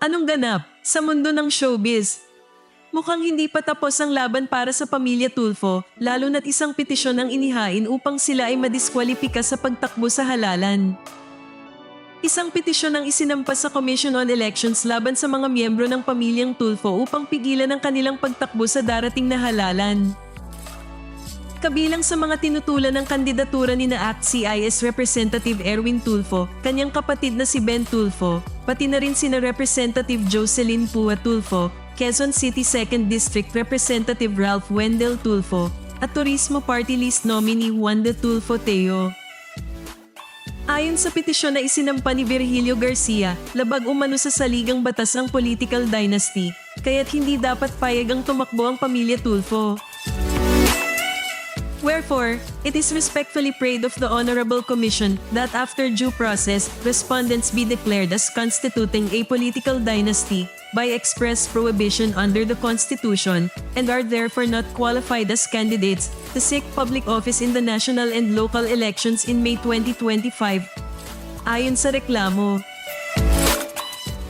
Anong ganap sa mundo ng showbiz? Mukhang hindi pa tapos ang laban para sa pamilya Tulfo, lalo na't isang petisyon ang inihain upang sila ay madiskwalipika sa pagtakbo sa halalan. Isang petisyon ang isinampas sa Commission on Elections laban sa mga miyembro ng pamilyang Tulfo upang pigilan ang kanilang pagtakbo sa darating na halalan. Kabilang sa mga tinutulan ng kandidatura ni na ACT CIS Representative Erwin Tulfo, kanyang kapatid na si Ben Tulfo, pati na rin sina Representative Jocelyn Pua Tulfo, Quezon City 2nd District Representative Ralph Wendell Tulfo, at Turismo Party List nominee Wanda Tulfo Teo. Ayon sa petisyon na isinampa ni Virgilio Garcia, labag umano sa saligang batas ang political dynasty, kaya't hindi dapat payag ang tumakbo ang pamilya Tulfo. Wherefore, it is respectfully prayed of the Honorable Commission that after due process, respondents be declared as constituting a political dynasty by express prohibition under the Constitution and are therefore not qualified as candidates to seek public office in the national and local elections in May 2025. Ayon sa reklamo,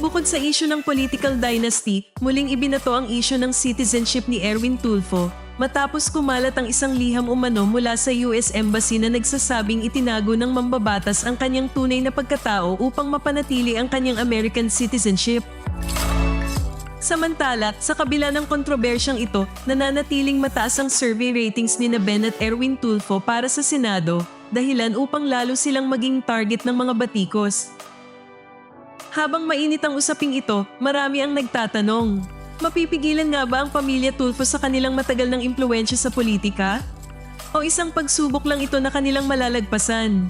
Bukod sa isyu ng political dynasty, muling ibinato ang isyu ng citizenship ni Erwin Tulfo matapos kumalat ang isang liham umano mula sa US Embassy na nagsasabing itinago ng mambabatas ang kanyang tunay na pagkatao upang mapanatili ang kanyang American citizenship. Samantala, sa kabila ng kontrobersyang ito, nananatiling mataas ang survey ratings ni na Ben at Erwin Tulfo para sa Senado, dahilan upang lalo silang maging target ng mga batikos. Habang mainit ang usaping ito, marami ang nagtatanong. Mapipigilan nga ba ang pamilya Tulfo sa kanilang matagal ng impluensya sa politika? O isang pagsubok lang ito na kanilang malalagpasan?